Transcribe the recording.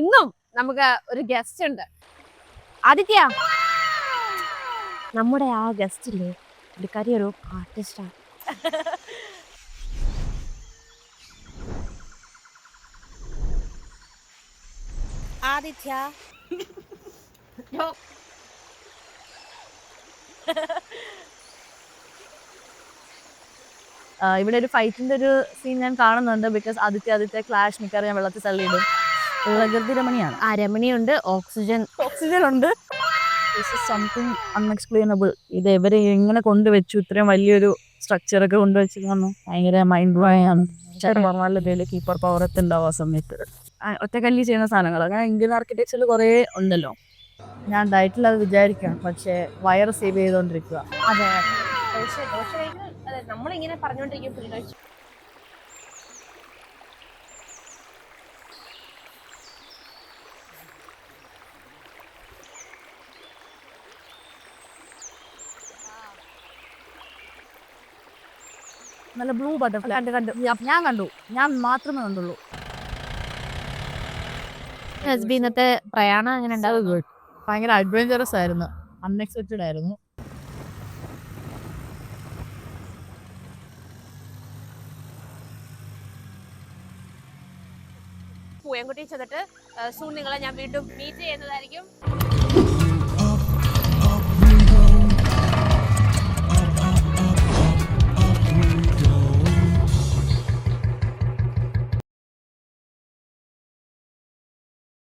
ഇന്നും നമുക്ക് ഒരു ഗസ്റ്റ് ഉണ്ട്. ആദിത്യ നമ്മുടെ ആ ഗസ്റ്റ് ഇല്ലേ പുള്ളിക്കാരി ഒരു ആർട്ടിസ്റ്റാണ് ആദിത്യ. ഇവിടെ ഒരു ഫൈറ്റിന്റെ ഒരു സീൻ ഞാൻ കാണുന്നുണ്ട് ബിക്കോസ് ആദിത്യ ആദിത്യ ക്ലാഷ് മിക്കവാറും ഞാൻ വെള്ളത്തിൽ തള്ളിയിടും. പ്രകൃതി രമണിയാണ്. ആ രമണിയുണ്ട് ഓക്സിജൻ ഓക്സിജൻ ഉണ്ട് സംതിങ് അൺഎക്സ്പ്ലെയിനബിൾ ഇത് ഇവരെ എങ്ങനെ കൊണ്ടുവച്ചു ഇത്രയും വലിയൊരു സ്ട്രക്ചർ ഒക്കെ കൊണ്ടുവച്ചു ഭയങ്കര മൈൻഡ് ബ്ലോയിങ് ആണ്. പറഞ്ഞാൽ ഇതിൽ കീപ്പർ പവർ ഒക്കെ ഉണ്ടാവും ആ സമയത്ത്. ഒറ്റക്കല്ലി ചെയ്യുന്ന സാധനങ്ങൾ അങ്ങനെ ഇന്ത്യൻ ആർക്കിടെക്ചറിൽ കുറേ ഉണ്ടല്ലോ. ഞാൻ ഡയറ്റിൽ അത് വിചാരിക്കാം. പക്ഷേ വയർ സേവ് ചെയ്തുകൊണ്ടിരിക്കുക അതെ നമ്മളിങ്ങനെ പറഞ്ഞുകൊണ്ടിരിക്കും നല്ല ബ്ലൂ ബട്ടർഫ്ലൈ. കണ്ട് കണ്ട്. ഞാൻ കണ്ടു. ഞാൻ മാത്രമേ കണ്ടുള്ളൂ. ഹസ്ബി ഇന്നത്തെ പ്രയാണം അങ്ങനെ ഉണ്ടാവും? ഭയങ്കര അഡ്വഞ്ചറസ് ആയിരുന്നു. അൺഎക്സ്പെക്റ്റഡ് ആയിരുന്നു. പൂയംകുട്ടി ചെന്നിട്ട് സൂൺ നിങ്ങളെ ഞാൻ വീണ്ടും മീറ്റ് ചെയ്യുന്നതായിരിക്കും.